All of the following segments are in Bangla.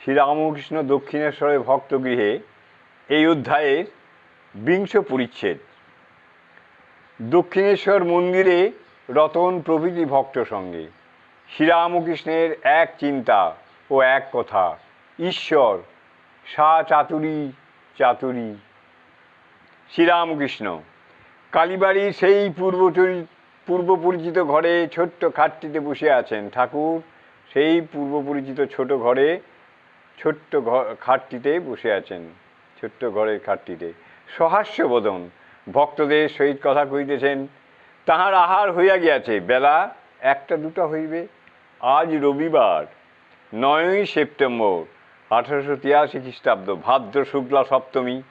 শ্রীরামকৃষ্ণ দক্ষিণেশ্বরে ভক্তগৃহে এই অধ্যায়ের বিংশ পরিচ্ছেদ। দক্ষিণেশ্বর মন্দিরে রতন প্রভৃতি ভক্ত সঙ্গে শ্রীরামকৃষ্ণের এক চিন্তা ও এক কথা, ঈশ্বর, সা চাতুরী চাতুরী। শ্রীরামকৃষ্ণ, কালীবাড়ির সেই পূর্বচরি পূর্ব পরিচিত ঘরে ছোট্ট খাটটিতে বসে আছেন ঠাকুর, সেই পূর্ব পরিচিত ছোট ঘরে ছোট্ট ঘ- খাটটিতে বসে আছেন, ছোট্ট ঘরের খাটটিতে। সহাস্য বদন ভক্তদের সহিত কথা কহিতেছেন, তাহার আহার হইয়া গিয়াছে, বেলা একটা দুটা হইবে। আজ রবিবার, নয়ই সেপ্টেম্বর, আঠারোশো তিয়াশি খ্রিস্টাব্দ, ভাদ্র শুক্লা সপ্তমী।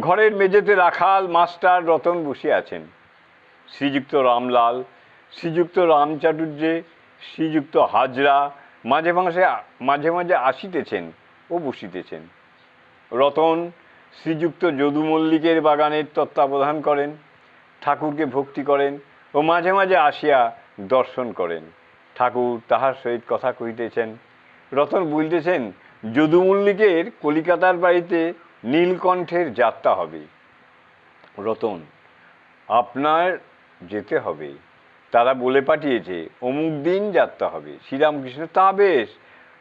ঘরের মেঝেতে রাখাল মাস্টার রতন বসে আছেন। শ্রীযুক্ত রামলাল, শ্রীযুক্ত রামচাটুর্যে, শ্রীযুক্ত হাজরা মাঝে মাঝে মাঝে মাঝে আসিতেছেন। ও বসিতেছেন রতন শ্রীযুক্ত যদু মল্লিকের বাগানের তত্ত্বাবধান করেন, ঠাকুরকে ভক্তি করেন ও মাঝে মাঝে আসিয়া দর্শন করেন। ঠাকুর তাহার সহিত কথা কহিতেছেন, রতন বলিতেছেন, যদু মল্লিকের কলিকাতার বাড়িতে নীলকণ্ঠের যাত্রা হবে। রতন, আপনার যেতে হবে। তারা বলে পাঠিয়েছে, অমুক দিন যাত্রা হবে। শ্রীরামকৃষ্ণ, তা বেশ।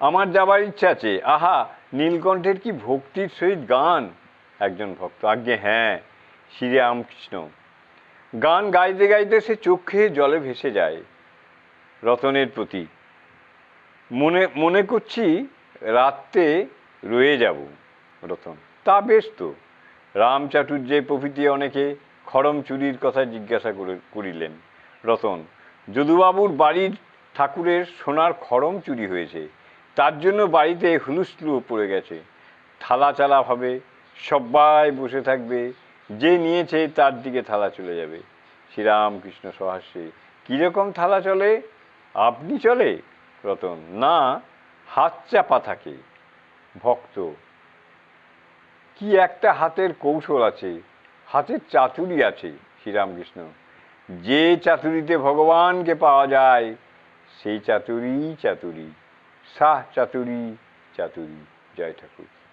আমার যাবার ইচ্ছা আছে। আহা, নীলকণ্ঠের কি ভক্তির সহিত গান? একজন ভক্ত, আজ্ঞে হ্যাঁ শ্রী রামকৃষ্ণ। গান গাইতে গাইতে সে চোখে জলে ভেসে যায়, রতনের প্রতি। মনে মনে করছি রাত্রে রয়ে যাব, রতন। তা বেশ তো, রাম চাটুর্যে প্রভৃতি অনেকে খড়ম চুরির কথা জিজ্ঞাসা করে, করিলেন। রতন, যদুবাবুর বাড়ির ঠাকুরের সোনার খড়ম চুরি হয়েছে তার জন্য বাড়িতে হুলুস্থুলু পড়ে গেছে। থালা চালা হবে, সবাই বসে থাকবে, যে নিয়েছে তার দিকে থালা চলে যাবে। শ্রীরামকৃষ্ণ সহাস্যে কীরকম থালা চলে? আপনি চলে? রতন, না, হাত চাপা থাকে। ভক্ত, কি একটা হাতের কৌশল আছে, হাতের চাতুরি আছে। শ্রীরামকৃষ্ণ, যে চাতুরিতে ভগবানকে পাওয়া যায়, সেই চাতুরি চাতুরি। সাহ চাতুরী চাতুরী জয় ঠাকুর।